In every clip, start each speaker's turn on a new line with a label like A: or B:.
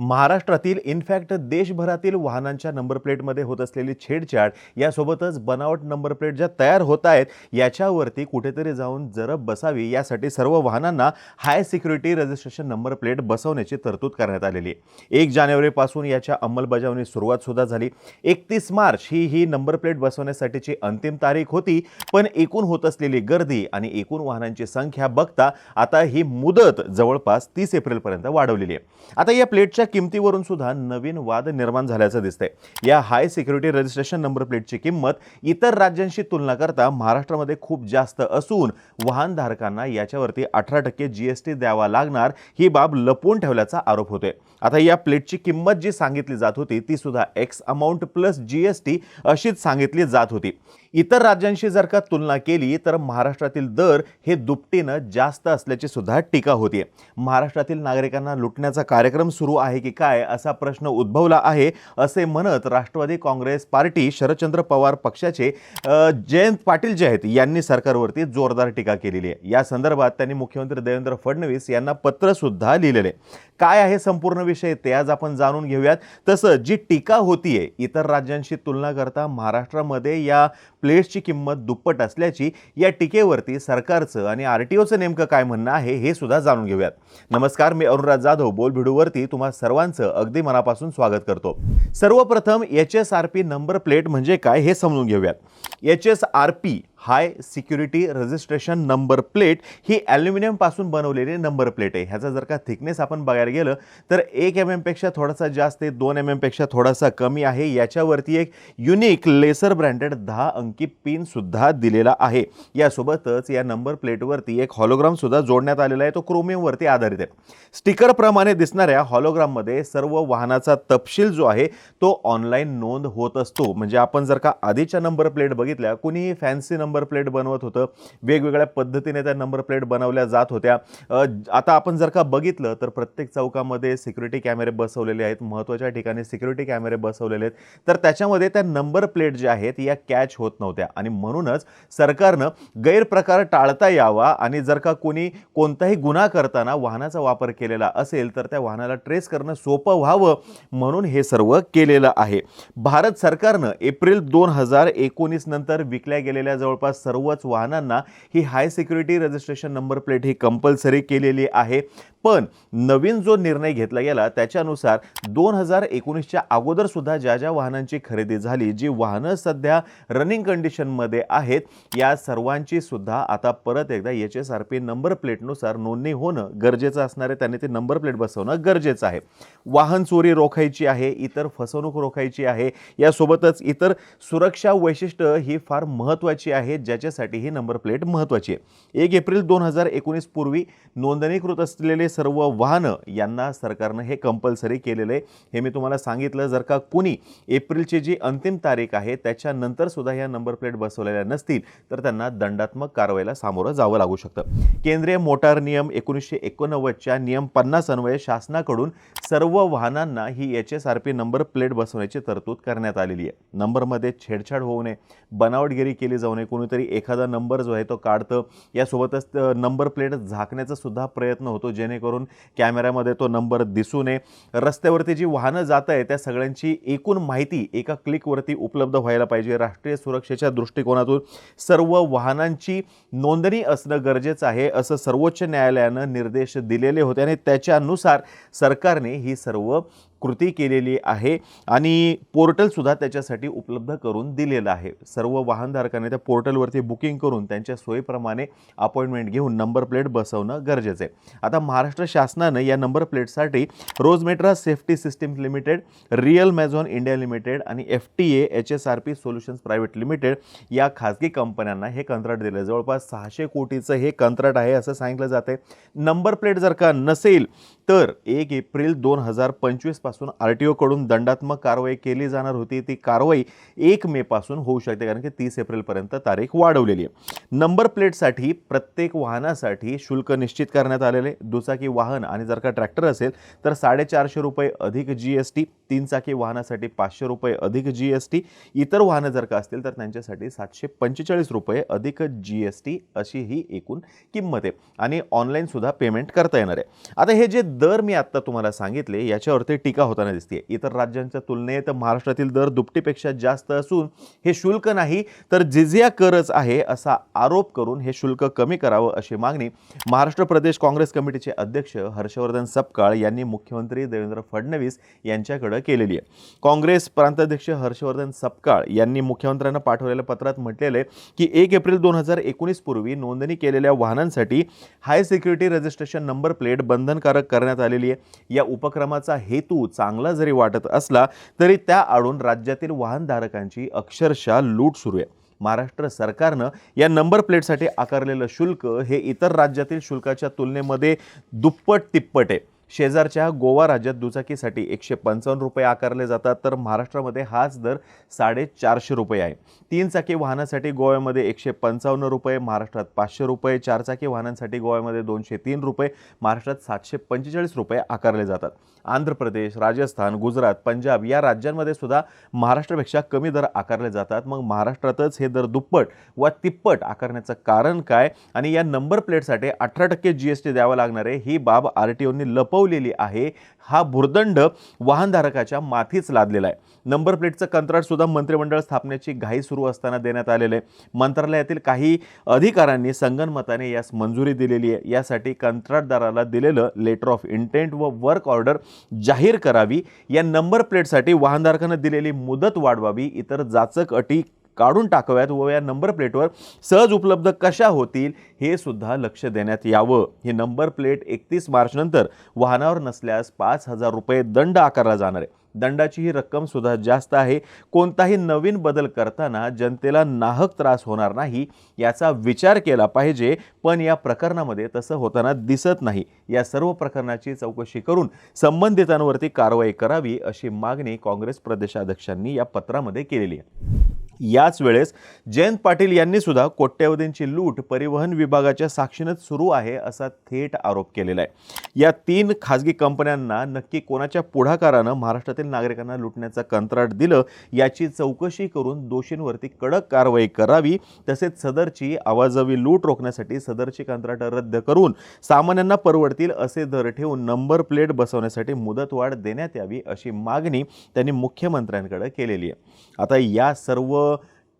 A: महाराष्ट्रातील इनफॅक्ट देशभरातील वाहनांच्या नंबर प्लेटमध्ये होत असलेली छेडछाड यासोबतच बनावट नंबर प्लेट ज्या तयार होत आहेत याच्यावरती कुठेतरी जाऊन जरब बसावी यासाठी सर्व वाहनांना high security registration number plate बसवण्याची तरतूद करण्यात आलेली आहे. एक जानेवारीपासून याच्या अंमलबजावणी सुरुवातसुद्धा झाली. एकतीस मार्च ही ही नंबर प्लेट बसवण्यासाठीची अंतिम तारीख होती पण एकूण होत असलेली गर्दी आणि एकूण वाहनांची संख्या बघता आता ही मुदत जवळपास तीस एप्रिलपर्यंत वाढवलेली आहे. आता या प्लेटच्या किमतीवरून सुद्धा नवीन वाद निर्माण झाल्याचं दिसतंय. या हाय सिक्युरिटी रजिस्ट्रेशन नंबर प्लेटची किंमत इतर राज्यांशी तुलना करता महाराष्ट्रामध्ये खूप जास्त असून वाहनधारकांना याच्यावरती अठरा टक्के जी एस टी द्यावा लागणार ही बाब लपवून ठेवल्याचा आरोप होतोय. आता या प्लेटची किंमत जी सांगितली जात होती ती सुद्धा X amount plus G S T अशीच सांगितली जात होती. इतर राज्यांशी जर का तुलना केली तर महाराष्ट्रातील दर हे दुपटीनं जास्त असल्याची सुद्धा टीका होती महाराष्ट्रातील नागरिकांना लुटण्याचा कार्यक्रम सुरू आहे की काय असा प्रश्न उद्भवला आहे असे म्हणत राष्ट्रवादी काँग्रेस पार्टी शरदचंद्र पवार पक्षाचे जयंत पाटील जे आहेत यांनी सरकारवरती जोरदार टीका केलेली आहे या संदर्भात त्यांनी मुख्यमंत्री देवेंद्र फडणवीस यांना पत्रसुद्धा लिहिलेले आहे. काय आहे संपूर्ण विषय ते आज आपण जाणून घेऊयात. तसं जी टीका होतीये इतर राज्यांशी तुलना करता महाराष्ट्रामध्ये या प्लेट्सची किंमत दुप्पट असल्याची या टीकेवरती सरकारचं आणि आर टी ओचं नेमकं काय म्हणणं आहे हे सुद्धा जाणून घेऊयात. नमस्कार मी अरुणराज जाधव बोल भिडूवरती तुम्हा सर्वांचं अगदी मनापासून स्वागत करतो. सर्वप्रथम H S R P number plate म्हणजे काय हे समजून घेऊयात. H S R P high security registration number plate ही ॲल्युमिनियमपासून बनवलेली नंबर प्लेट आहे. ह्याचा जर का थिकनेस आपण बघायला गेलं तर एक एम एमपेक्षा थोडासा जास्त आहे दोन एम एमपेक्षा थोडासा कमी आहे. याच्यावरती एक युनिक लेसर ब्रँडेड दहा अंकी पिनसुद्धा दिलेला आहे. यासोबतच या नंबर प्लेटवरती एक हॉलोग्रामसुद्धा जोडण्यात आलेला आहे. तो क्रोमियमवरती आधारित आहे. स्टिकरप्रमाणे दिसणाऱ्या हॉलोग्राममध्ये सर्व वाहनाचा तपशील जो आहे तो ऑनलाईन नोंद होत असतो. म्हणजे आपण जर का आधीच्या नंबर प्लेट बघितल्या कुणीही फॅन्सी नंबर नंबर प्लेट बनवत होतं. वेगवेगळ्या पद्धतीने त्या नंबर प्लेट बनवल्या जात होत्या. आता आपण जर का बघितलं तर प्रत्येक चौकामध्ये सिक्युरिटी कॅमेरे बसवलेले आहेत. महत्त्वाच्या ठिकाणी सिक्युरिटी कॅमेरे बसवलेले आहेत. तर त्याच्यामध्ये त्या नंबर प्लेट ज्या आहेत या कॅच होत नव्हत्या. आणि म्हणूनच सरकारनं गैरप्रकार टाळता यावा आणि जर का कोणी कोणताही गुन्हा करताना वाहनाचा वापर केलेला असेल तर त्या वाहनाला ट्रेस करणं सोपं व्हावं म्हणून हे सर्व केलेलं आहे. भारत सरकारनं एप्रिल दोन हजार एकोणीस नंतर विकल्या गेलेल्या जवळपास सर्वच वाहनांना ही high security registration number plate ही कंपल्सरी केलेली आहे. पण नवीन जो निर्णय घेतला गेला त्याच्यानुसार दोन हजार एकोणीसच्या अगोदर सुद्धा ज्या ज्या वाहनांची खरेदी झाली जी वाहनं सध्या रनिंग कंडिशनमध्ये आहेत या सर्वांची सुद्धा आता परत एकदा H S R P number प्लेटनुसार नोंदणी होणं गरजेचं असणार आहे. त्यांनी ते नंबर प्लेट बसवणं गरजेचं आहे. वाहन चोरी रोखायची आहे इतर फसवणूक रोखायची आहे यासोबतच इतर सुरक्षा वैशिष्ट्य ही फार महत्त्वाची आहेत ज्याच्यासाठी ही नंबर प्लेट महत्त्वाची आहे. एक एप्रिल दोन हजार एकोणीस पूर्वी नोंदणीकृत असलेले सर्व वाहनं यांना सरकारनं हे कंपल्सरी केलेलं आहे. हे मी तुम्हाला सांगितलं जर का कुणी एप्रिलची जी अंतिम तारीख आहे त्याच्यानंतर सुद्धा या नंबर प्लेट बसवलेल्या नसतील तर त्यांना दंडात्मक कारवाईला सामोरं जावं लागू शकतं. केंद्रीय मोटार नियम एकोणीसशे एकोणनव्वदच्या नियम पन्नास अन्वये शासनाकडून सर्व वाहनांना ही H S R P number plate बसवण्याची तरतूद करण्यात आलेली आहे. नंबरमध्ये छेडछाड होऊ नये बनावटगिरी केली जाऊ नये कोणीतरी एखादा नंबर जो आहे तो काढतं यासोबतच नंबर प्लेट झाकण्याचा सुद्धा प्रयत्न होतो जेणेकरून कॅमेऱ्यामध्ये तो नंबर दिसू नये रस्त्यावरती जी वाहनं जात आहे त्या सगळ्यांची एकूण माहिती एका क्लिकवरती उपलब्ध व्हायला पाहिजे. राष्ट्रीय सुरक्षेच्या दृष्टिकोनातून सर्व वाहनांची नोंदणी असणं गरजेचं आहे असं सर्वोच्च न्यायालयानं निर्देश दिलेले होते. आणि त्याच्यानुसार सरकारने ही सर्व कृती केलेली आहे आणि पोर्टलसुद्धा त्याच्यासाठी उपलब्ध करून दिलेलं आहे. सर्व वाहनधारकांनी त्या पोर्टलवरती बुकिंग करून त्यांच्या सोयीप्रमाणे अपॉइंटमेंट घेऊन नंबर प्लेट बसवणं गरजेचं आहे. आता महाराष्ट्र शासनानं या नंबर प्लेटसाठी Rosmerta Safety System Limited Real Mazon India Limited आणि F T A H S R P Solutions Private Limited या खाजगी कंपन्यांना हे कंत्राट दिलं. जवळपास सहाशे कोटीचं हे कंत्राट आहे असं सांगितलं जातं नंबर प्लेट जर का नसेल तर एक एप्रिल दोन हजार पंचवीसपासून आर टी ओकडून दंडात्मक कारवाई केली जाणार होती. ती कारवाई एक मेपासून होऊ शकते कारण की तीस एप्रिलपर्यंत तारीख वाढवलेली आहे. नंबर प्लेटसाठी प्रत्येक वाहनासाठी शुल्क निश्चित करण्यात आलेले दुचाकी वाहन आणि जर का ट्रॅक्टर असेल तर साडेचारशे रुपये अधिक जी एस टी तीन चाकी वाहनासाठी पाचशे रुपये अधिक जी एस टी इतर वाहनं जर का असतील तर त्यांच्यासाठी सातशे पंचेचाळीस रुपये अधिक जी एस टी अशी ही एकूण किंमत आहे. आणि ऑनलाईनसुद्धा पेमेंट करता येणार आहे. आता हे जे दर मी आत्ता तुम्हाला सांगितले याच्यावरती टीका होताना दिसते इतर राज्यांच्या तुलनेत महाराष्ट्रातील दर दुपटीपेक्षा जास्त असून हे शुल्क नाही तर जिझिया करच आहे असा आरोप करून हे शुल्क कमी करावं अशी मागणी महाराष्ट्र प्रदेश काँग्रेस कमिटीचे अध्यक्ष हर्षवर्धन सपकाळ यांनी मुख्यमंत्री देवेंद्र फडणवीस यांच्याकडे केलेली आहे. काँग्रेस प्रांताध्यक्ष हर्षवर्धन सपकाळ यांनी मुख्यमंत्र्यांना पाठवलेल्या पत्रात म्हटलेलं आहे की एक एप्रिल दोन हजार एकोणीस पूर्वी नोंदणी केलेल्या वाहनांसाठी high security registration number plate बंधनकारक करण्यात आलेली आहे. या उपक्रमाचा हेतू चांगला जरी वाटत असला तरी त्या आडून राज्यातील वाहनधारकांची अक्षरशः लूट सुरू आहे. महाराष्ट्र सरकारनं या नंबर प्लेटसाठी आकारलेलं शुल्क हे इतर राज्यातील शुल्काच्या तुलनेमध्ये दुप्पट तिप्पट आहे. शेजारच्या गोवा राज्यात दुचाकीसाठी एकशे पंचावन्न रुपये आकारले जातात. तर महाराष्ट्रामध्ये हाच दर साडेचारशे रुपये आहे. तीन चाकी वाहनासाठी गोव्यामध्ये एकशे पंचावन्न रुपये महाराष्ट्रात पाचशे रुपये चारचाकी वाहनांसाठी गोव्यामध्ये दोनशे तीन रुपये महाराष्ट्रात सातशे पंचेचाळीस रुपये आकारले जातात. आंध्र प्रदेश राजस्थान गुजरात पंजाब या राज्यांमध्ये सुद्धा महाराष्ट्रापेक्षा कमी दर आकारले जातात. मग महाराष्ट्रातच हे दर दुप्पट व तिप्पट आकारण्याचं कारण काय? आणि या नंबर प्लेटसाठी अठरा टक्के जी एस टी द्यावं लागणार आहे. ही बाब आर टी ओनी लपवलेली आहे. हा भुर्दंड वाहनधारकाच्या माथीच लादलेला आहे. नंबर प्लेटचं कंत्राटसुद्धा मंत्रिमंडळ स्थापनेची घाई सुरू असताना देण्यात आलेलं आहे. मंत्रालयातील काही अधिकाऱ्यांनी संगनमताने यास मंजुरी दिलेली आहे. यासाठी कंत्राटदाराला दिलेलं लेटर ऑफ इंटेंट व वर्क ऑर्डर जाहीर करावी. या नंबर प्लेटसाठी वाहनधारकानं दिलेली मुदत वाढवावी. इतर जाचक अटी काढून टाकाव्यात व या नंबर प्लेटवर सहज उपलब्ध कशा होतील हे सुद्धा लक्ष देण्यात यावं. हे नंबर प्लेट एकतीस मार्चनंतर वाहनावर नसल्यास पाच हजार रुपये दंड आकारला जाणार आहे. दंडाची ही रक्कम सुद्धा जास्त आहे. कोणताही नवीन बदल करताना जनतेला नाहक त्रास होणार नाही याचा विचार केला पाहिजे पण या प्रकरणामध्ये तसं होताना दिसत नाही. या सर्व प्रकरणाची चौकशी करून संबंधितांवरती कारवाई करावी अशी मागणी काँग्रेस प्रदेशाध्यक्षांनी या पत्रामध्ये केलेली आहे. याच वेळेस जयंत पाटील यांनी सुद्धा कोट्यवधींची लूट परिवहन विभागाच्या साक्षीनंच सुरू आहे असा थेट आरोप केलेला आहे. या तीन खाजगी कंपन्यांना नक्की कोणाच्या पुढाकारानं महाराष्ट्रातील नागरिकांना लुटण्याचं कंत्राट दिलं याची चौकशी करून दोषींवरती कडक कारवाई करावी तसेच सदरची आवाजवी लूट रोखण्यासाठी सदरची कंत्राटं रद्द करून सामान्यांना परवडतील असे दर ठेवून नंबर प्लेट बसवण्यासाठी मुदतवाढ देण्यात यावी अशी मागणी त्यांनी मुख्यमंत्र्यांकडे केलेली आहे. आता या सर्व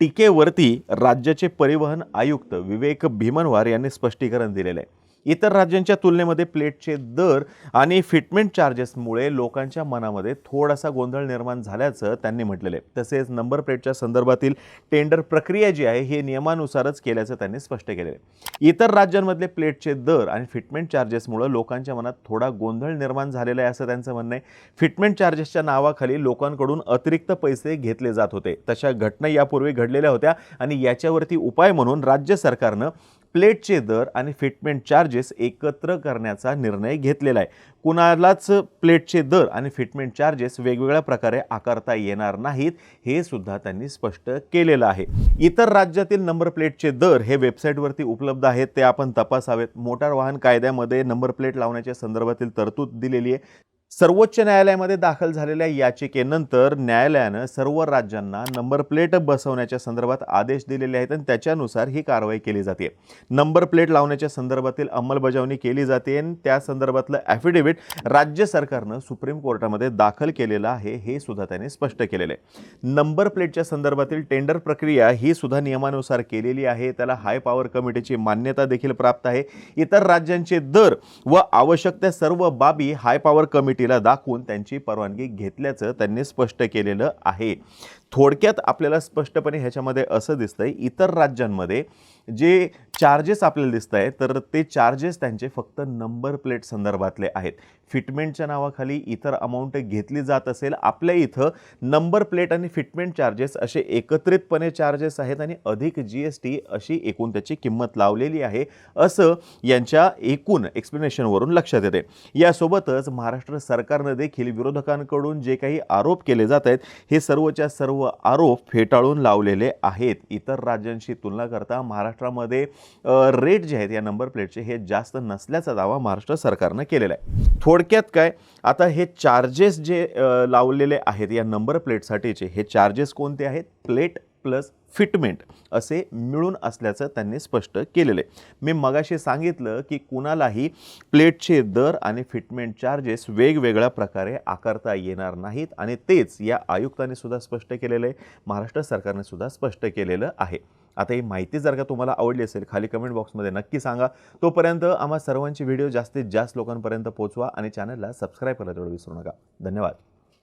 A: टीकेवरती राज्याचे परिवहन आयुक्त विवेक भीमनवार यांनी स्पष्टीकरण दिलेलं आहे. इतर राज्यांच्या तुलनेमध्ये प्लेटचे दर आणि फिटमेंट चार्जेसमुळे लोकांच्या मनामध्ये थोडासा गोंधळ निर्माण झाल्याचं त्यांनी म्हटलेलं आहे. तसेच नंबर प्लेटच्या संदर्भातील टेंडर प्रक्रिया जी आहे हे नियमानुसारच केल्याचं त्यांनी स्पष्ट केलेलं आहे. इतर राज्यांमधले प्लेटचे दर आणि फिटमेंट चार्जेसमुळे लोकांच्या मनात थोडा गोंधळ निर्माण झालेला आहे असं त्यांचं म्हणणं आहे. फिटमेंट चार्जेसच्या नावाखाली लोकांकडून अतिरिक्त पैसे घेतले जात होते. तशा घटना यापूर्वी घडलेल्या होत्या आणि याच्यावरती उपाय म्हणून राज्य सरकारनं प्लेटचे दर आणि फिटमेंट चार्जेस एकत्र करण्याचा निर्णय घेतलेला आहे. कुणालाच प्लेटचे दर आणि फिटमेंट चार्जेस वेगवेगळ्या प्रकारे आकारता येणार नाहीत हे सुद्धा त्यांनी स्पष्ट केलेलं आहे. इतर राज्यातील नंबर प्लेटचे दर हे वेबसाईटवरती उपलब्ध आहेत ते आपण तपासावेत. मोटार वाहन कायद्यामध्ये नंबर प्लेट लावण्याच्या संदर्भातील तरतूद दिलेली आहे. सर्वोच्च न्यायालयामध्ये दाखल झालेल्या याचिकेनंतर न्यायालयानं सर्व राज्यांना नंबर प्लेट बसवण्याच्या संदर्भात आदेश दिलेले आहेत आणि त्याच्यानुसार ही कारवाई केली जाते. नंबर प्लेट लावण्याच्या संदर्भातील अंमलबजावणी केली जाते आणि त्या संदर्भातलं ॲफिडेव्हिट राज्य सरकारनं सुप्रीम कोर्टामध्ये दाखल केलेलं आहे हे सुद्धा त्यांनी स्पष्ट केलेलं आहे. नंबर प्लेटच्या संदर्भातील टेंडर प्रक्रिया ही सुद्धा नियमानुसार केलेली आहे त्याला हाय पॉवर कमिटीची मान्यता देखील प्राप्त आहे. इतर राज्यांचे दर व आवश्यक त्या सर्व बाबी हाय पॉवर कमिटी कमिटीला दाखवून त्यांची परवानगी घेतल्याचं त्यांनी स्पष्ट केलेलं आहे. थोडक्यात आपल्याला स्पष्टपणे ह्याच्यामध्ये असं दिसतंय इतर राज्यांमध्ये जे चार्जेस आपल्याला दिसत आहे तर ते चार्जेस त्यांचे फक्त नंबर प्लेट संदर्भातले आहेत. फिटमेंटच्या नावाखाली इतर अमाऊंट घेतली जात असेल आपल्या इथं नंबर प्लेट आणि फिटमेंट चार्जेस असे एकत्रितपणे चार्जेस आहेत आणि अधिक जी एस टी अशी एकूण त्याची किंमत लावलेली आहे असं यांच्या एकूण एक्सप्लेनेशनवरून लक्षात येते. यासोबतच महाराष्ट्र सरकारनं देखील विरोधकांकडून जे काही आरोप केले जात आहेत हे सर्वच्या सर्व आरोप फेटाळून लावलेले आहेत. इतर राज्यांशी तुलना करता महाराष्ट्रामध्ये रेट जे आहेत या नंबर प्लेटचे हे जास्त नसल्याचा दावा महाराष्ट्र सरकारनं केलेला आहे. थोडक्यात काय? आता हे चार्जेस जे लावलेले आहेत या नंबर प्लेटसाठीचे हे चार्जेस कोणते आहेत? प्लेट प्लस फिटमेंट असे मिळून असल्याचं त्यांनी स्पष्ट केलेलं आहे. मी मगाशी सांगितलं की कुणालाही प्लेटचे दर आणि फिटमेंट चार्जेस वेगवेगळ्या प्रकारे आकारता येणार नाहीत आणि तेच या आयुक्तांनी सुद्धा स्पष्ट केलेलं आहे. महाराष्ट्र सरकारने सुद्धा स्पष्ट केलेलं आहे. आता ही माहिती जर का तुम्हाला आवडली असेल खाली कमेंट बॉक्समध्ये नक्की सांगा. तोपर्यंत आम्हा सर्वांची व्हिडिओ जास्तीत जास्त लोकांपर्यंत पोहोचवा आणि चॅनलला सबस्क्राईब करायला तेवढं विसरू नका. धन्यवाद.